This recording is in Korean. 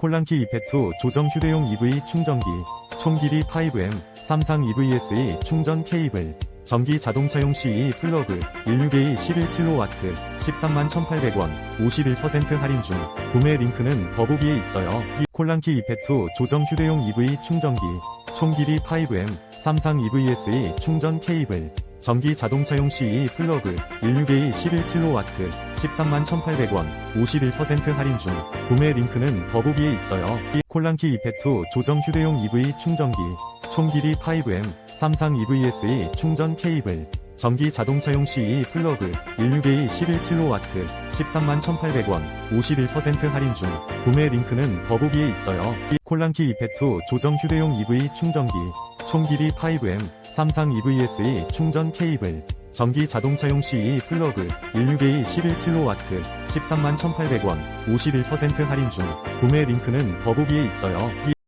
콜랑키 이펙트 조정 휴대용 EV 충전기, 총 길이 5M, 삼상 EVSE 충전 케이블, 전기 자동차용 CE 플러그, 16A 11kW, 13만 1,800원, 51% 할인 중, 구매 링크는 더보기에 있어요. 이 콜랑키 이펙트 조정 휴대용 EV 충전기, 총 길이 5M, 삼상 EVSE 충전 케이블, 전기 자동차용 CE 플러그 16A 11kW 13만 1,800원 51% 할인 중 구매 링크는 더보기에 있어요. 이 콜랑키 이펙트 조정 휴대용 EV 충전기 총 길이 5M 삼상 EVSE 충전 케이블 전기 자동차용 CE 플러그 16A 11kW 13만 1,800원 51% 할인 중 구매 링크는 더보기에 있어요. 이 콜랑키 이펙트 조정 휴대용 EV 충전기 총 길이 5M 삼상 EVSE 충전 케이블 전기 자동차용 CE 플러그 16A 11kW 13만 1,800원 51% 할인 중 구매 링크는 더보기에 있어요. 이